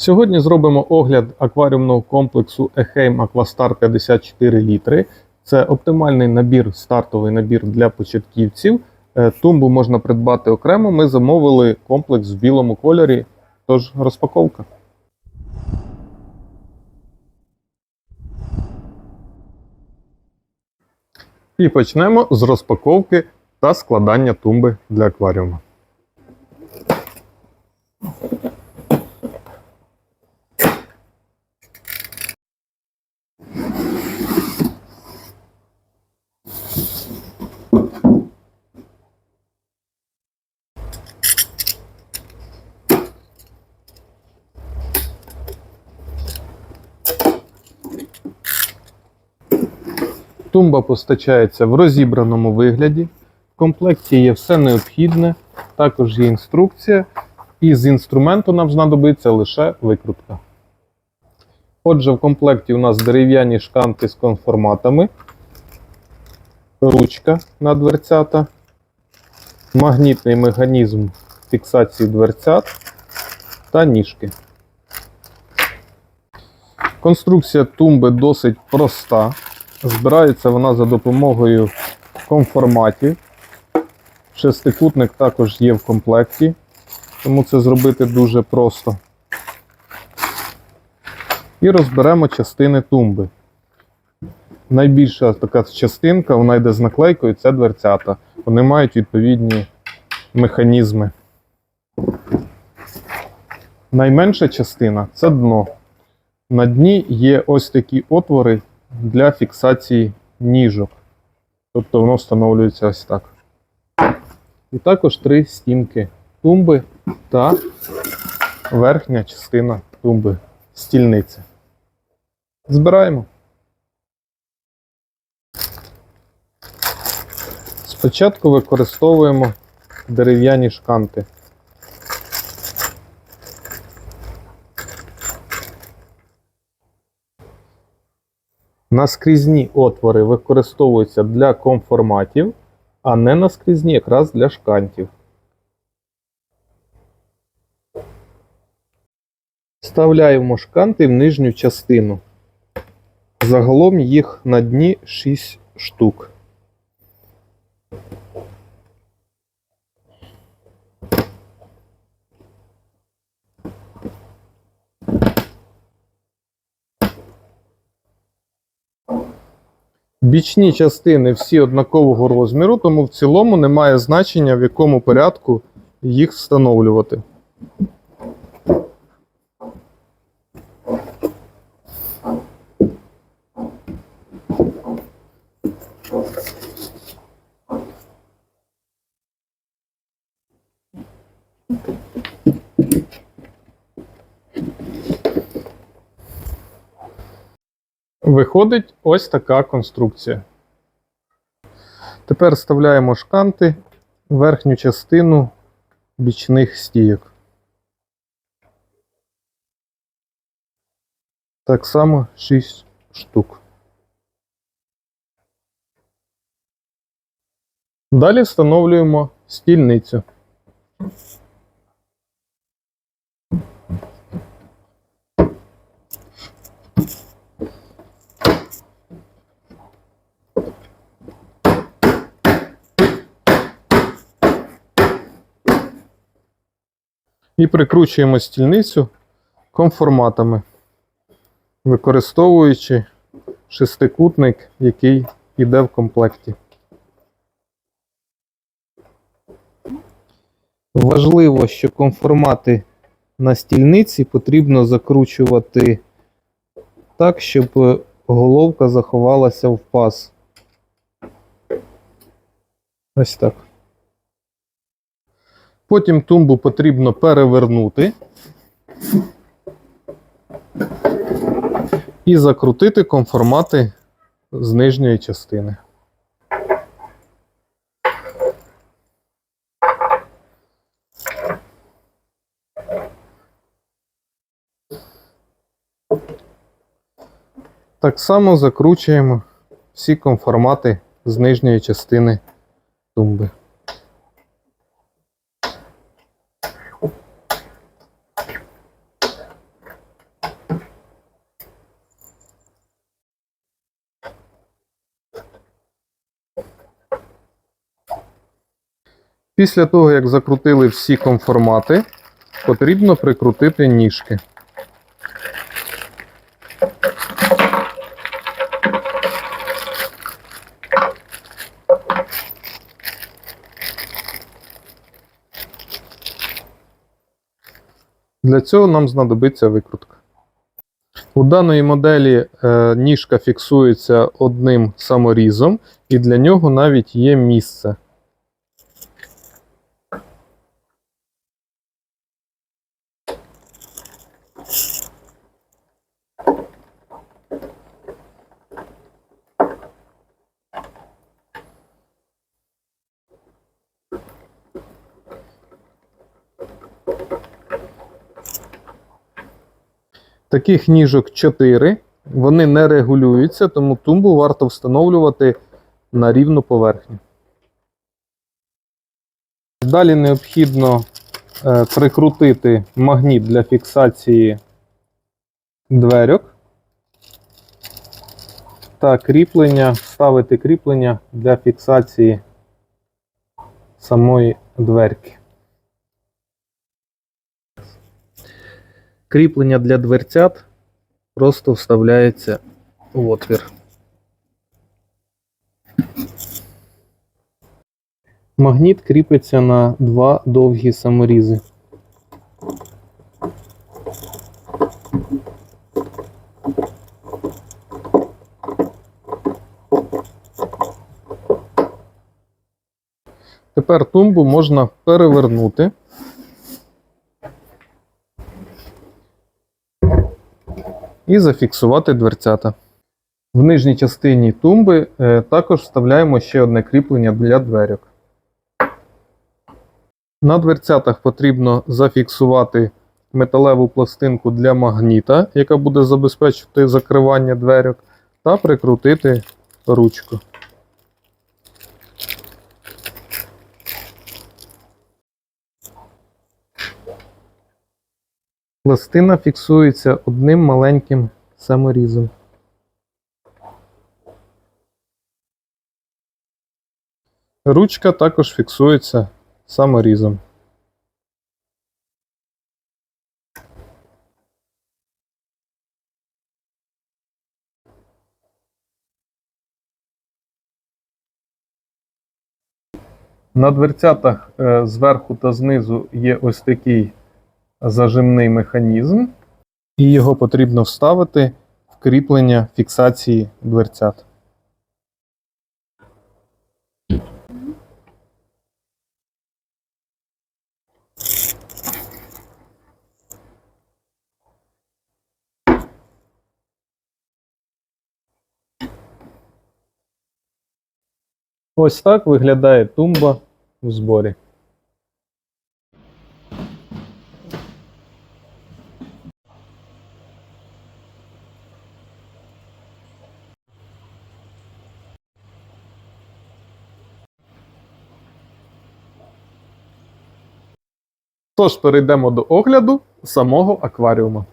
Сьогодні зробимо огляд акваріумного комплексу Eheim Aquastar 54 літри. Це оптимальний набір, стартовий набір для початківців. Е, Тумбу можна придбати окремо. Ми замовили комплекс в білому кольорі. Тож розпаковка. І почнемо з розпаковки та складання тумби для акваріуму. Тумба постачається в розібраному вигляді. В комплекті є все необхідне, також є інструкція, і з інструменту нам знадобиться лише викрутка. Отже, в комплекті у нас дерев'яні шканти з конформатами, ручка на дверцята, магнітний механізм фіксації дверцят та ніжки. Конструкція тумби досить проста. Збирається вона за допомогою конформатів. Шестикутник також є в комплекті, тому це зробити дуже просто. І розберемо частини тумби. Найбільша така частинка, вона йде з наклейкою, це дверцята. Вони мають відповідні механізми. Найменша частина це дно. На дні є ось такі отвори для фіксації ніжок. Тобто воно встановлюється ось так. І також три стінки тумби та верхня частина тумби стільниці. Збираємо. Спочатку використовуємо дерев'яні шканти. Наскрізні отвори використовуються для конформатів, а не наскрізні якраз для шкантів. Вставляємо шканти в нижню частину. Загалом їх на дні 6 штук. Бічні частини всі однакового розміру, тому в цілому немає значення, в якому порядку їх встановлювати. Виходить ось така конструкція. Тепер вставляємо шканти в верхню частину бічних стійок. Так само 6 штук. Далі встановлюємо стільницю. І прикручуємо стільницю конформатами, використовуючи шестикутник, який йде в комплекті. Важливо, що конформати на стільниці потрібно закручувати так, щоб головка заховалася в паз. Ось так. Потім тумбу потрібно перевернути і закрутити конформати з нижньої частини. Так само закручуємо всі конформати з нижньої частини тумби. Після того, як закрутили всі конформати, потрібно прикрутити ніжки. Для цього нам знадобиться викрутка. У даної моделі е, ніжка фіксується одним саморізом, і для нього навіть є місце. Таких ніжок 4. Вони не регулюються, тому тумбу варто встановлювати на рівну поверхню. Далі необхідно е, прикрутити магніт для фіксації дверьок та кріплення, вставити кріплення для фіксації самої дверки. Кріплення для дверцят просто вставляється в отвір. Магніт кріпиться на два довгі саморізи. Тепер тумбу можна перевернути. І зафіксувати дверцята. В нижній частині тумби е, також вставляємо ще одне кріплення для дверок. На дверцятах потрібно зафіксувати металеву пластинку для магніта, яка буде забезпечувати закривання дверок, та прикрутити ручку. Пластина фіксується одним маленьким саморізом. Ручка також фіксується саморізом. На дверцятах е, зверху та знизу є ось такий зажимний механізм, і його потрібно вставити в кріплення фіксації дверцят. Ось так виглядає тумба в зборі. Тож перейдемо до огляду самого акваріума.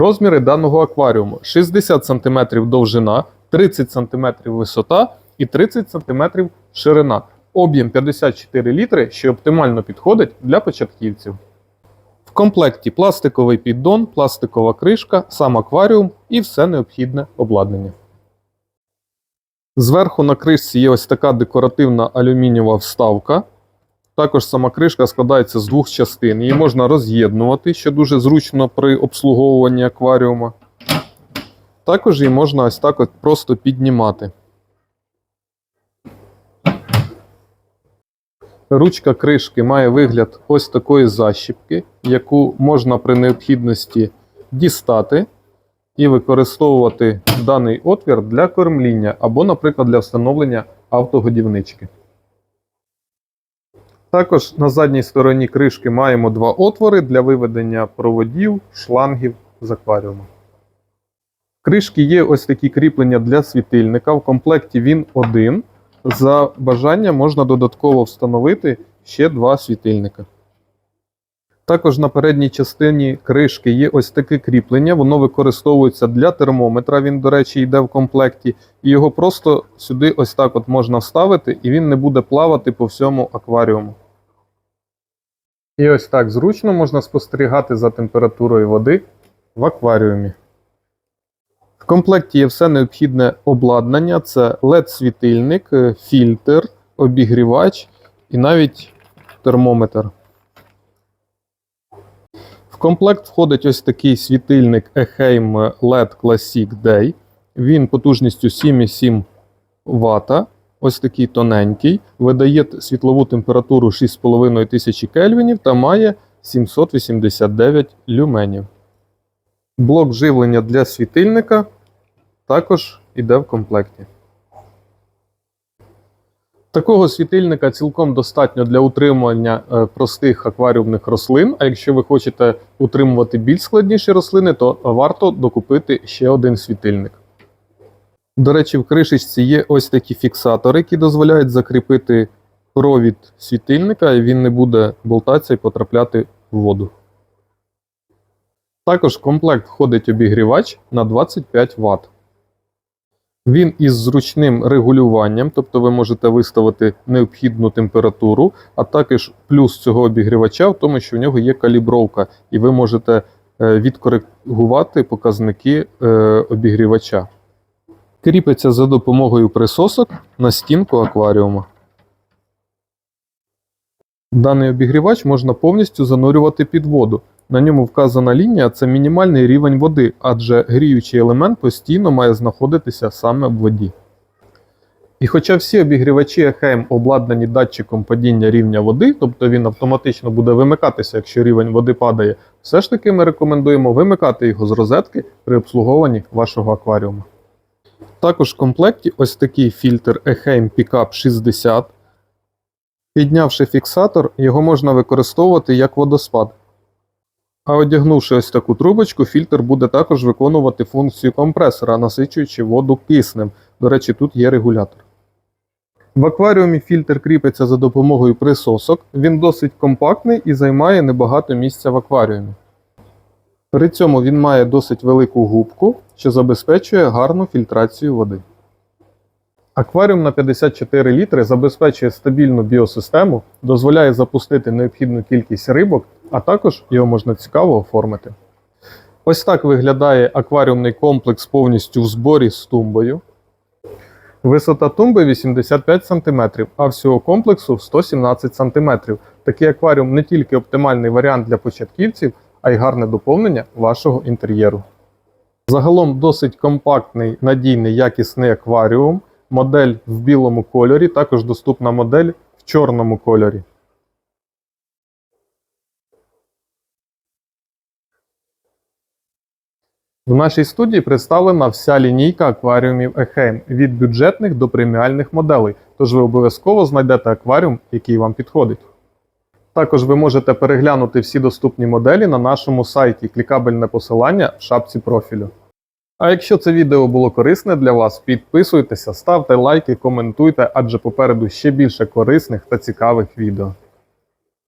Розміри даного акваріуму 60 см довжина, 30 см висота і 30 см ширина. Об'єм 54 літри, що оптимально підходить для початківців. В комплекті пластиковий піддон, пластикова кришка, сам акваріум і все необхідне обладнання. Зверху на кришці є ось така декоративна алюмінієва вставка. Також сама кришка складається з двох частин. Її можна роз'єднувати, що дуже зручно при обслуговуванні акваріума. Також її можна ось так от просто піднімати. Ручка кришки має вигляд ось такої защіпки, яку можна при необхідності дістати і використовувати даний отвір для кормління або, наприклад, для встановлення автогодівнички. Також на задній стороні кришки маємо два отвори для виведення проводів, шлангів з акваріуму. Кришки є ось такі кріплення для світильника. В комплекті він один. За бажанням можна додатково встановити ще два світильника. Також на передній частині кришки є ось таке кріплення. Воно використовується для термометра. Він, до речі, йде в комплекті. І його просто сюди ось так от можна вставити, і він не буде плавати по всьому акваріуму. І ось так зручно можна спостерігати за температурою води в акваріумі. В комплекті є все необхідне обладнання: це LED-світильник, е, фільтр, обігрівач і навіть термометр. В комплект входить ось такий світильник Eheim LED Classic Day. Він потужністю 7,7 Вт. Ось такий тоненький. Видає світлову температуру 6500 кельвінів та має 789 люменів. Блок живлення для світильника також йде в комплекті. Такого світильника цілком достатньо для утримування е, простих акваріумних рослин. А якщо ви хочете утримувати більш складніші рослини, то варто докупити ще один світильник. До речі, в кришечці є ось такі фіксатори, які дозволяють закріпити провід світильника, і він не буде болтатися і потрапляти в воду. Також в комплект входить обігрівач на 25 Вт. Він із зручним регулюванням, тобто ви можете виставити необхідну температуру, а також плюс цього обігрівача в тому, що в нього є калібровка, і ви можете е, відкоригувати показники е, обігрівача. Кріпиться за допомогою присосок на стінку акваріума. Даний обігрівач можна повністю занурювати під воду. На ньому вказана лінія це мінімальний рівень води, адже гріючий елемент постійно має знаходитися саме в воді. І хоча всі обігрівачі Eheim обладнані датчиком падіння рівня води, тобто він автоматично буде вимикатися, якщо рівень води падає, все ж таки ми рекомендуємо вимикати його з розетки при обслуговуванні вашого акваріуму. Також в комплекті ось такий фільтр Eheim Pickup 60. Піднявши фіксатор, його можна використовувати як водоспад. А одягнувши ось таку трубочку, фільтр буде також виконувати функцію компресора, насичуючи воду киснем. До речі, тут є регулятор. В акваріумі фільтр кріпиться за допомогою присосок. Він досить компактний і займає небагато місця в акваріумі. При цьому він має досить велику губку, що забезпечує гарну фільтрацію води. Акваріум на 54 літри забезпечує стабільну біосистему, дозволяє запустити необхідну кількість рибок, а також його можна цікаво оформити. Ось так виглядає акваріумний комплекс повністю в зборі з тумбою. Висота тумби 85 см, а всього комплексу 117 см. Такий акваріум не тільки оптимальний варіант для початківців, а й гарне доповнення вашого інтер'єру. Загалом досить компактний, надійний, якісний акваріум. Модель в білому кольорі, також доступна модель в чорному кольорі. В нашій студії представлена вся лінійка акваріумів Eheim від бюджетних до преміальних моделей, тож ви обов'язково знайдете акваріум, який вам підходить. Також ви можете переглянути всі доступні моделі на нашому сайті клікабельне посилання в шапці профілю. А якщо це відео було корисне для вас, підписуйтеся, ставте лайки, коментуйте, адже попереду ще більше корисних та цікавих відео.